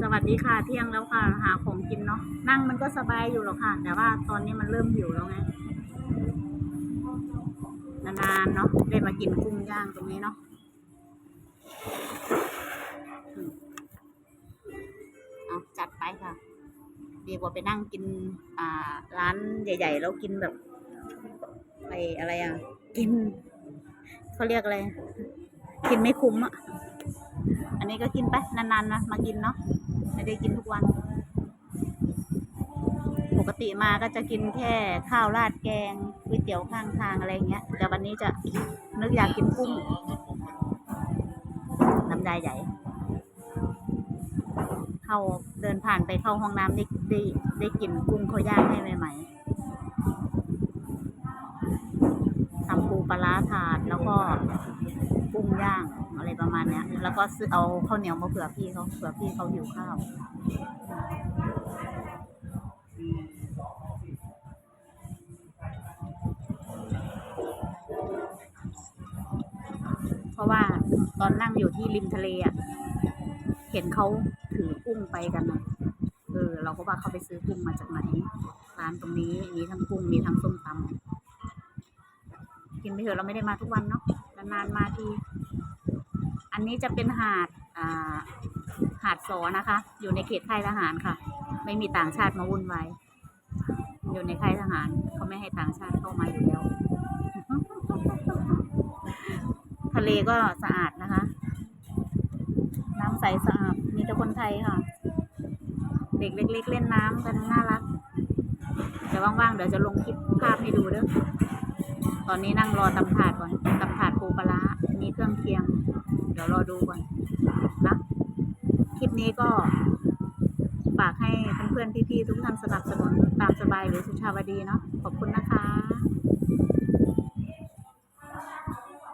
สวัสดีค่ะเที่ยงแล้วค่ะ หาของกินเนาะนั่งมันก็สบายอยู่หรอกค่ะ แต่ว่าตอนนี้มันเริ่มหิวแล้วไงนานๆเนาะได้มากินกุ้งย่างตรงนี้เนาะเอาจัดไปค่ะ ดีกว่าไปนั่งกินอ่าร้านใหญ่ ๆ แล้วกินแบบไออะไรอะ กินเขาเรียกอะไร กินไม่คุ้มอะ อันนี้ก็กินไปนานๆนะมากินเนาะไม่ได้กินทุกวัน ปกติมาก็จะกินแค่ข้าวราดแกงก๋วยเตี๋ยวข้างทางอะไรเงี้ย แต่วันนี้จะนึกอยากกินกุ้งน้ำลายใหญ่ เข้าเดินผ่านไปเข้าห้องน้ำได้ได้ได้กลินกุ้งเขาย่างให้ใหม่ๆทำปูปลาร้าถาดแล้วก็กุ้งย่าง ประมาณเนี้ย แล้วก็ซื้อเอาข้าวเหนียวมาเผื่อพี่เขาเผื่อพี่เขาหิวข้าวเพราะว่าตอนนั่งอยู่ที่ริมทะเลอะ เห็นเขาถือกุ้งไปกันนะเออเราก็ว่าเขาไปซื้อกุ้งมาจากไหน ร้านตรงนี้มีทั้งกุ้งมีทั้งส้มตำกินไปเถอะเราไม่ได้มาทุกวันเนาะนานๆมาที อันนี้จะเป็นหาดหาดสอนะคะ อยู่ในเขตค่ายทหารค่ะ ไม่มีต่างชาติมาวุ่นวายอยู่ในค่ายทหารเขาไม่ให้ต่างชาติเข้ามาอยู่แล้ว ทะเลก็สะอาดนะคะ น้ำใสสะอาดมีแต่คนไทยค่ะ เด็กเล็ก ๆ เล่นน้ำกันน่ารักเดี๋ยวว่างๆเดี๋ยวจะลงคลิปภาพให้ดูเด้อตอนนี้นั่งรอตำถาดก่อนตำถาดปูปลามีเครื่องเคียง เดี๋ยวรอดูก่อนนะคลิปนี้ก็ฝากให้เพื่อนๆพี่ๆทุกท่านสนับสนุนตามสบายหรือสุชาวดีเนาะขอบคุณนะคะ